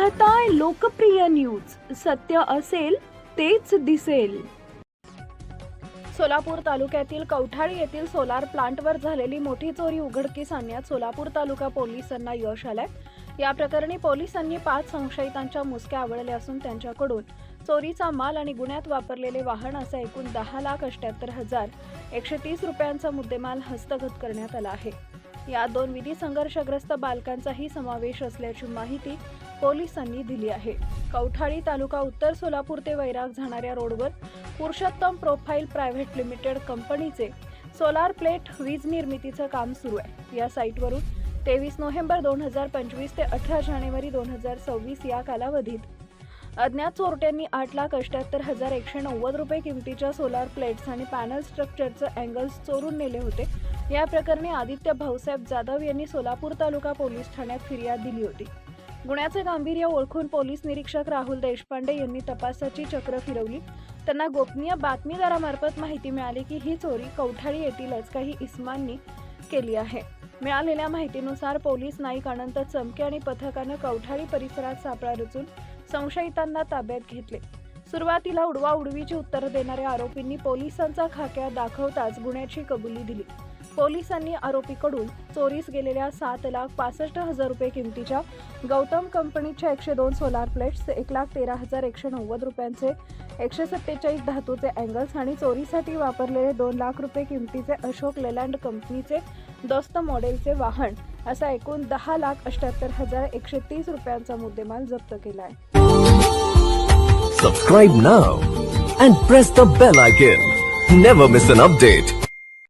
आता लोकप्रिय न्यूज. सत्य असेल तेच दिसेल. सोलापूर तालुक्यातील कवठाळी येथील सोलार प्लांटवर झालेली मोठी चोरी उघडकीस आणण्यात सोलापूर तालुका पोलिसांना यश आलंय. या प्रकरणी पोलिसांनी पाच संशयितांच्या मुसक्या आवळल्या असून त्यांच्याकडून चोरीचा माल आणि गुन्ह्यात वापरलेले वाहन असा एकूण दहा लाख अठ्याहत्तर हजार एकशे तीस रुपयांचा मुद्देमाल हस्तगत करण्यात आला आहे. या दोन विधी संघर्षग्रस्त बालकांचाही समावेश असल्याची माहिती पोलिसांनी दिली आहे. कवठाळी तालुका उत्तर सोलापूर ते वैराग जाणाऱ्या रोडवर पुरुषोत्तम प्रोफाईल प्रायव्हेट लिमिटेड कंपनीचे सोलार प्लेट वीज निर्मितीचं काम सुरू आहे. या साईटवरून तेवीस नोव्हेंबर दोन हजार पंचवीस ते अठरा जानेवारी दोन हजार सव्वीस या कालावधीत अज्ञात चोरट्यांनी आठ लाख अठ्याहत्तर हजार एकशे नव्वद रुपये किमतीच्या सोलार प्लेट्स आणि पॅनल स्ट्रक्चरचं अँगल्स चोरून नेले होते. या प्रकरणी आदित्य भाऊसाहेब जाधव यांनी सोलापूर तालुका पोलीस ठाण्यात फिर्याद दिली होती. गुन्ह्याचे गांभीर्य ओळखून पोलीस निरीक्षक राहुल देशपांडे यांनी तपासाची चक्र फिरवली. त्यांना गोपनीय बातमीदारामार्फत माहिती मिळाली की ही चोरी कवठाळी येथीलच काही इस्मांनी केली आहे. मिळालेल्या माहितीनुसार पोलीस नाईक अनंत चमके आणि पथकानं कवठाळी परिसरात सापळा रचून संशयितांना ताब्यात घेतले. सुरुवातीला उडवा उडवीची उत्तरं देणाऱ्या आरोपींनी पोलिसांचा खाक्या दाखवताच गुन्ह्याची कबुली दिली. पोलिसांनी आरोपीकडून चोरीस गेलेल्या सात लाख पासष्ट हजार रुपये किमतीच्या गौतम कंपनीच्या एकशे दोन सोलार प्लेट्स एक लाख तेरा हजार एकशे नव्वद रुपयांचे एकशे सत्तेचाळीस धातूचे अँगल्स आणि चोरीसाठी वापरलेले दोन लाख रुपये किमतीचे अशोक लेलँड कंपनीचे दोस्त मॉडेलचे वाहन असा एकूण दहा लाख अठ्याहत्तर हजार एकशे तीस रुपयांचा मुद्देमाल जप्त केला आहे subscribe now and press the bell icon never miss an update